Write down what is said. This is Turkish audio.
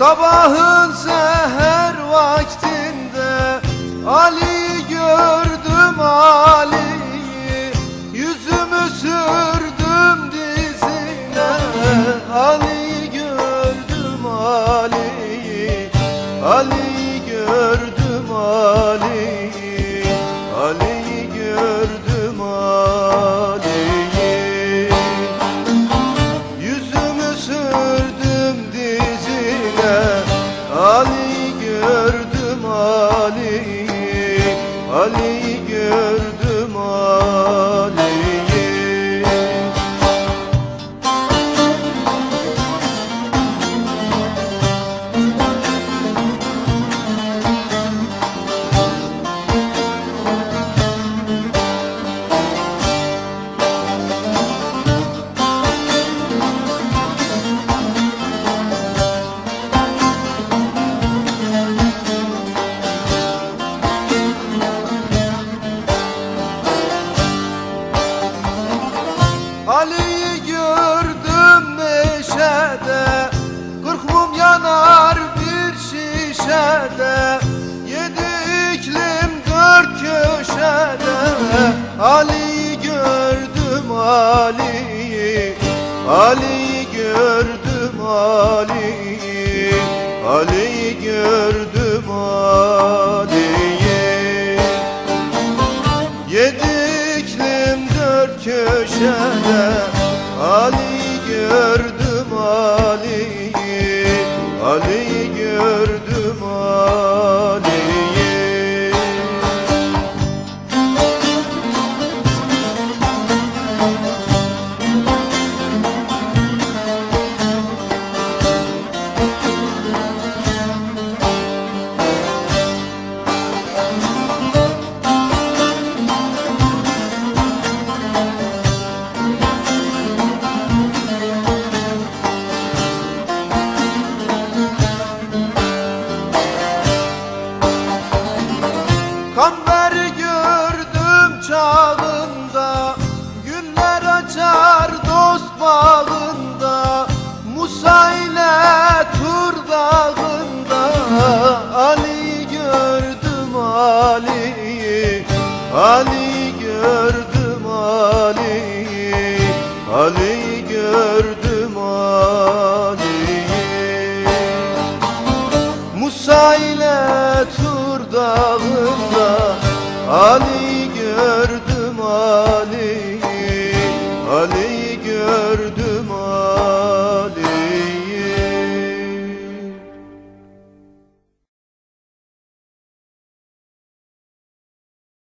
Sabahın seher vaktinde Ali Ali Ali'yi gördüm Ali'yi. Ali'yi gördüm Ali'yi. Yedi iklim dört köşede. Ali gördüm Ali Ali gördüm Ali Ali gördüm Ali'yi. Musa ile Tur dağında